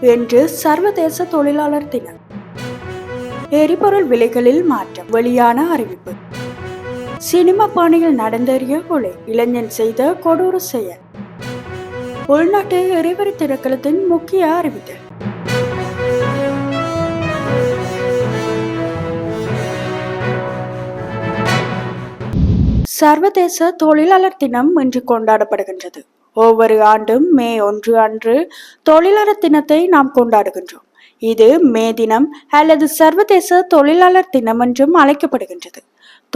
என்று சர்வதேச தொழிலாளர் தினம். எரிபொருள் விலைகளில் மாற்றம் வெளியான அறிவிப்பு. சினிமா பாணியில் நடந்தேறிய கொலை இளைஞன் செய்த கொடூர செயல். உள்நாட்டு எரிவரி திரைக்களத்தின் முக்கிய அறிவித்தல். சர்வதேச தொழிலாளர் தினம் இன்று கொண்டாடப்படுகின்றது. ஒவ்வொரு ஆண்டும் மே ஒன்று அன்று தொழிலாளர் தினத்தை நாம் கொண்டாடுகின்றோம். இது மே தினம் அல்லது சர்வதேச தொழிலாளர் தினம் என்றும் அழைக்கப்படுகின்றது.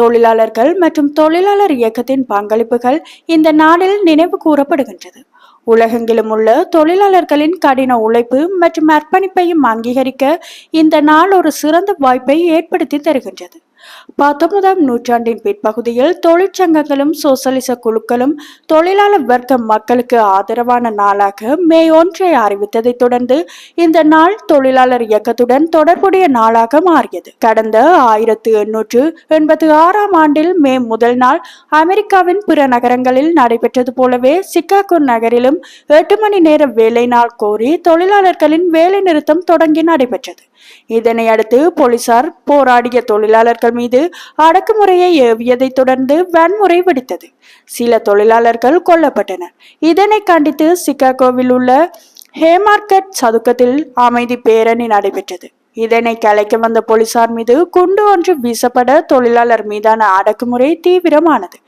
தொழிலாளர்கள் மற்றும் தொழிலாளர் இயக்கத்தின் பங்களிப்புகள் இந்த நாளில் நினைவு கூறப்படுகின்றது. உலகெங்கிலும் உள்ள தொழிலாளர்களின் கடின உழைப்பு மற்றும் அர்ப்பணிப்பையும் அங்கீகரிக்க இந்த நாள் ஒரு சிறந்த வாய்ப்பை ஏற்படுத்தி தருகின்றது. பத்தொன்பதாம் நூற்றாண்டின் பிற்பகுதியில் தொழிற்சங்கங்களும் சோசலிச குழுக்களும் தொழிலாளர் வர்க்க மக்களுக்கு ஆதரவான நாளாக மே ஒன்றை அறிவித்ததைத் தொடர்ந்து இந்த நாள் தொழிலாளர் இயக்கத்துடன் தொடர்புடைய நாளாக மாறியது. கடந்த ஆயிரத்து எண்ணூற்று எண்பத்தி ஆறாம் ஆண்டில் மே முதல் நாள் அமெரிக்காவின் பிற நகரங்களில் நடைபெற்றது போலவே சிக்காகோ நகரிலும் எட்டு மணி நேர வேலை நாள் கோரி தொழிலாளர்களின் வேலை நிறுத்தம் தொடங்கி நடைபெற்றது. இதனை அடுத்து போலீசார் போராடிய தொழிலாளர்கள் மீது அடக்குமுறையை ஏவியதைத் தொடர்ந்து வன்முறை வெடித்தது. சில தொழிலாளர்கள் கொல்லப்பட்டனர். இதனை கண்டித்து சிகாகோவில் உள்ள ஹேமார்கட் சதுக்கத்தில் அமைதி பேரணி நடைபெற்றது. இதனை கலைக்க வந்த போலீசார் மீது குண்டு ஒன்று வீசப்பட தொழிலாளர் மீதான அடக்குமுறை தீவிரமானது.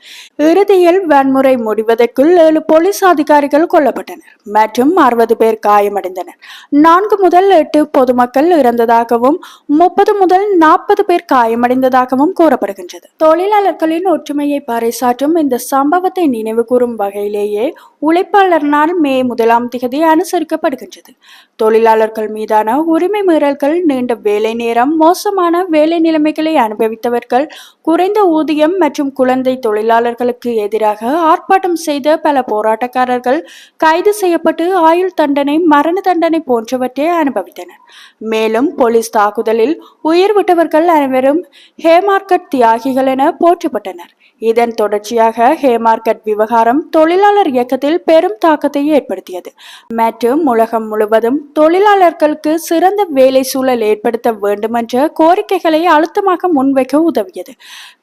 இறுதியில் வன்முறை முடிவதற்குள் ஏழு போலீஸ் அதிகாரிகள் கொல்லப்பட்டனர். மற்றும் அறுபது பேர் காயமடைந்தனர். நான்கு முதல் எட்டு பொதுமக்கள் இறந்ததாகவும் முப்பது முதல் நாற்பது பேர் காயமடைந்ததாகவும் கூறப்படுகின்றது. தொழிலாளர்களின் ஒற்றுமையை பறைசாற்றும் இந்த சம்பவத்தை நினைவு கூறும் வகையிலேயே உழைப்பாளர் நாள் மே முதலாம் திகதி அனுசரிக்கப்படுகின்றது. தொழிலாளர்கள் மீதான உரிமை மீறல்கள் நீண்ட வேலை நேரம் மோசமான வேலை நிலைமைகளை அனுபவித்தவர்கள் குறைந்த ஊதியம் மற்றும் குழந்தை தொழிலாளர்களுக்கு எதிராக ஆர்ப்பாட்டம் செய்த பல போராட்டக்காரர்கள் கைது செய்யப்பட்டு ஆயுள் தண்டனை மரண தண்டனை போன்றவற்றை அனுபவித்தனர். மேலும் போலீஸ் தாக்குதலில் உயிர் விட்டவர்கள் அனைவரும் ஹேமார்கட் தியாகிகள் என போற்றப்பட்டனர். இதன் தொடர்ச்சியாக ஹேமார்கட் விவகாரம் தொழிலாளர் இயக்கத்தில் பெரும் தாக்கத்தை ஏற்படுத்தியது. மற்றும் உலகம் முழுவதும் தொழிலாளர்களுக்கு சிறந்த வேலை சூழல் ஏற்படுத்த வேண்டுமென்ற கோரிக்கைகளை அழுத்தமாக முன்வைக்க உதவியது.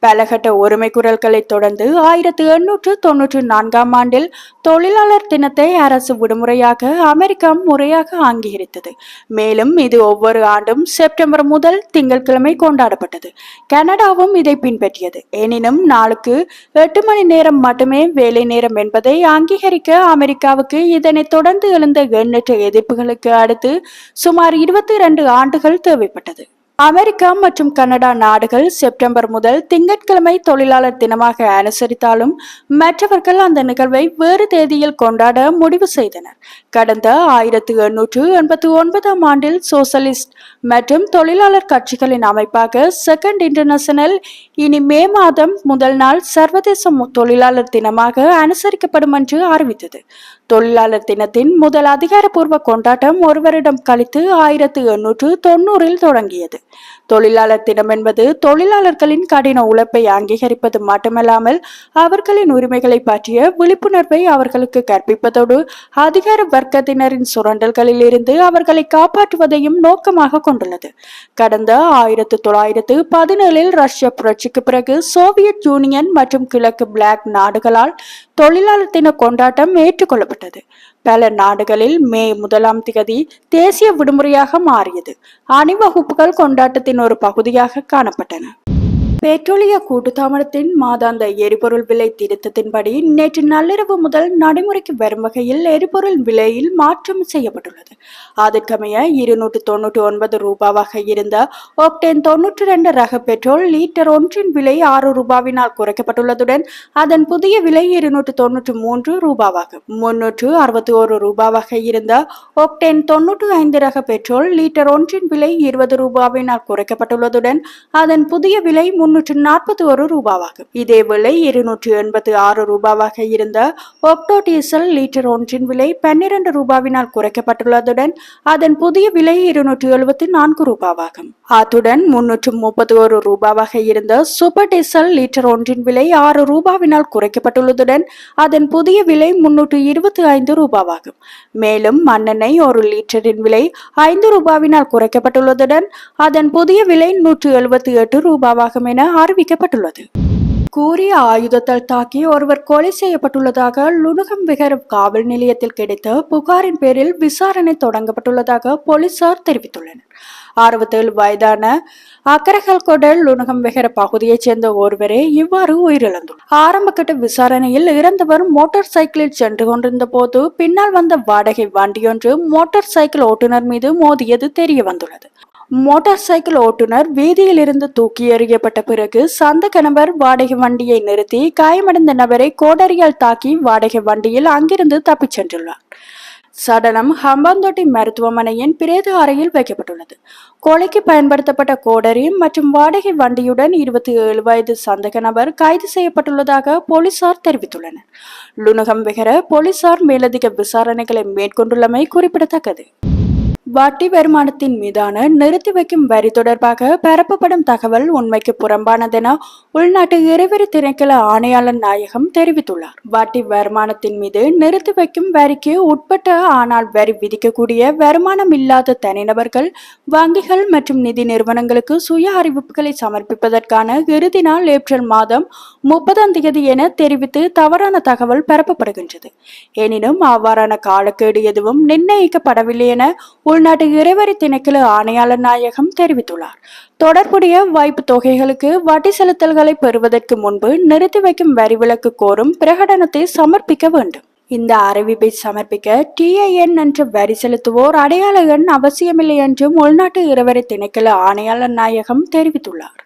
பலகட்ட உரிமை குரல்களை தொடர்ந்து ஆயிரத்தி எண்ணூற்று தொன்னூற்றி நான்காம் ஆண்டில் தொழிலாளர் தினத்தை அரசு விடுமுறையாக அமெரிக்கா முறையாக அங்கீகரித்தது. மேலும் இது ஒவ்வொரு ஆண்டும் செப்டம்பர் முதல் திங்கட்கிழமை கொண்டாடப்பட்டது. கனடாவும் இதை பின்பற்றியது. எனினும் நாளுக்கு எட்டு மணி நேரம் மட்டுமே வேலை நேரம் என்பதை அங்கீகரிக்க அமெரிக்காவுக்கு இதனைத் தொடர்ந்து எழுந்த எண்ணற்ற எதிர்ப்புகளுக்கு அடுத்து சுமார் இருபத்தி இரண்டு ஆண்டுகள் தேவைப்பட்டது. அமெரிக்கா மற்றும் கனடா நாடுகள் செப்டம்பர் முதல் திங்கட்கிழமை தொழிலாளர் தினமாக அனுசரித்தாலும் மற்றவர்கள் அந்த நிகழ்வை வேறு தேதியில் கொண்டாட முடிவு செய்தனர். கடந்த ஆயிரத்து எண்ணூற்று எண்பத்தி ஒன்பதாம் ஆண்டில் சோசலிஸ்ட் மற்றும் தொழிலாளர் கட்சிகளின் அமைப்பாக செகண்ட் இன்டர்நேஷனல் இனி மே மாதம் முதல் நாள் சர்வதேச தொழிலாளர் தினமாக அனுசரிக்கப்படும் என்று அறிவித்தது. தொழிலாளர் தினத்தின் முதல் அதிகாரப்பூர்வ கொண்டாட்டம் ஒரு வருடம் கழித்து ஆயிரத்து எண்ணூற்று தொண்ணூறில் தொடங்கியது. தொழிலாளர் தினம் என்பது தொழிலாளர்களின் கடின உழைப்பை அங்கீகரிப்பது மட்டுமல்லாமல் அவர்களின் உரிமைகளை பற்றிய விழிப்புணர்வை அவர்களுக்கு கற்பிப்பதோடு அதிகார வர்க்கத்தினரின் சுரண்டல்களில் இருந்து அவர்களை காப்பாற்றுவதையும் நோக்கமாக கொண்டுள்ளது. கடந்த ஆயிரத்து தொள்ளாயிரத்து பதினேழில் ரஷ்ய புரட்சிக்கு பிறகு சோவியத் யூனியன் மற்றும் கிழக்கு பிளாக் நாடுகளால் தொழிலாளர் தின கொண்டாட்டம் ஏற்றுக்கொள்ளப்பட்டது. பல நாடுகளில் மே முதலாம் திகதி தேசிய விடுமுறையாக மாறியது. அணிவகுப்புகள் கொண்டாட்டத்தின் ஒரு பகுதியாக காணப்பட்டன. பெட்ரோலிய கூட்டுத்தாமரத்தின் மாதாந்த எரிபொருள் விலை திருத்தத்தின்படி நேற்று நள்ளிரவு முதல் நடைமுறைக்கு வரும் வகையில் எரிபொருள் விலையில் மாற்றம் செய்யப்பட்டுள்ளது. அதற்கமைய இருநூற்று தொன்னூற்றி ஒன்பது ரூபாவாக இருந்த ஒக்டேன் தொன்னூற்றி ரெண்டு ரக பெட்ரோல் லீட்டர் ஒன்றின் விலை ஆறு ரூபாவினால் குறைக்கப்பட்டுள்ளதுடன் அதன் புதிய விலை இருநூற்று தொன்னூற்று மூன்று ரூபாவாகும். முன்னூற்று அறுபத்தி ஒரு ரூபாவாக இருந்த ஒக்டேன் தொன்னூற்று ஐந்து ரக பெட்ரோல் லீட்டர் ஒன்றின் விலை இருபது ரூபாவினால் குறைக்கப்பட்டுள்ளதுடன் அதன் புதிய விலை முன் முன்னூற்று நாற்பத்தி ஒரு ரூபாவாகும். இதேவேளை இருநூற்று எண்பத்தி ஆறு ரூபாவாக இருந்த ஒப்டோ டீசல் லீட்டர் ஒன்றின் விலை பன்னிரண்டு ரூபாவினால் குறைக்கப்பட்டுள்ளதுடன் அதன் புதிய விலை இருநூற்று எழுபத்தி நான்கு ரூபாவாகும். அத்துடன் முன்னூற்று முப்பத்தி ஒரு ரூபாவாக இருந்த சூப்பர் டீசல் லிட்டர் ஒன்றின் விலை ஆறு ரூபாவினால் குறைக்கப்பட்டுள்ளதுடன் அதன் புதிய விலை முன்னூற்று இருபத்தி ஐந்து ரூபாவாகும். மேலும் மண்ணெண்ணெய் ஒரு லிட்டரின் விலை ஐந்து ரூபாவினால் குறைக்கப்பட்டுள்ளதுடன் அதன் புதிய விலை நூற்று எழுபத்தி எட்டு ரூபாவாகும் என அறிவிக்கப்பட்டுள்ளது. கூறிய ஆயுதத்தால் தாக்கி ஒருவர் கொலை செய்யப்பட்டுள்ளதாக லுணுகம் விகர காவல் நிலையத்தில் கிடைத்த புகாரின் பேரில் விசாரணை தொடங்கப்பட்டுள்ளதாக போலீசார் தெரிவித்துள்ளனர். அறுபத்தேழு வயதான அக்கரகல் கொடல் லுணுகம் விகர பகுதியைச் சேர்ந்த ஒருவரே இவ்வாறு உயிரிழந்துள்ளார். ஆரம்பகட்ட விசாரணையில் இறந்தவர் மோட்டார் சைக்கிளில் சென்று கொண்டிருந்த போது பின்னால் வந்த வாடகை வண்டியொன்று மோட்டார் சைக்கிள் ஓட்டுநர் மீது மோதியது தெரிய வந்துள்ளது மோட்டார் சைக்கிள் ஓட்டுநர் வீதியில் இருந்து தூக்கி எறியப்பட்ட பிறகு சந்த கணவர் வாடகை வண்டியை நிறுத்தி காயமடைந்த நபரை கோடரியால் தாக்கி வாடகை வண்டியில் அங்கிருந்து தப்பிச் சென்றுள்ளார். சடலம் ஹம்பாந்தோட்டை மருத்துவமனையின் பிரேத அறையில் வைக்கப்பட்டுள்ளது. கொலைக்கு பயன்படுத்தப்பட்ட கோடரி மற்றும் வாடகை வண்டியுடன் இருபத்தி ஏழு வயது சந்தக நபர் கைது செய்யப்பட்டுள்ளதாக போலீசார் தெரிவித்துள்ளனர். லுணுகம் விகர போலீசார் மேலதிக விசாரணைகளை மேற்கொண்டுள்ளமை குறிப்பிடத்தக்கது. வட்டி வருமானத்தின் மீதான நிறுத்தி வைக்கும் வரி தொடர்பாக பரப்பப்படும் தகவல் உண்மைக்கு புறம்பானதென உள்நாட்டு இறைவரி திணைக்கள ஆணையாளர் நாயகம் தெரிவித்துள்ளார். வட்டி வருமானத்தின் மீது நிறுத்தி வைக்கும் வரிக்கு உட்பட்ட ஆனால் வரி விதிக்கக்கூடிய வருமானம் இல்லாத தனிநபர்கள் வங்கிகள் மற்றும் நிதி நிறுவனங்களுக்கு சுய அறிவிப்புகளை சமர்ப்பிப்பதற்கான இறுதி நாள் ஏப்ரல் மாதம் முப்பதாம் தேதி என தெரிவித்து தவறான தகவல் பரப்பப்படுகின்றது. எனினும் அவ்வாறான காலக்கேடு எதுவும் நிர்ணயிக்கப்படவில்லை என உள்நாட்டு இறைவரி திணைக்கள ஆணையாளர் நாயகம் தெரிவித்துள்ளார். தொடர்புடைய வைப்பு தொகைகளுக்கு வட்டி செலுத்தல்களை பெறுவதற்கு முன்பு நிறுத்தி வைக்கும் வரி விலக்கு கோரும் பிரகடனத்தை சமர்ப்பிக்க வேண்டும். இந்த அறிவிப்பை சமர்ப்பிக்க டிஐஎன் என்ற வரி செலுத்துவோர் அடையாள எண் அவசியமில்லை என்றும் உள்நாட்டு இறைவரி திணைக்கள ஆணையாளர் நாயகம் தெரிவித்துள்ளார்.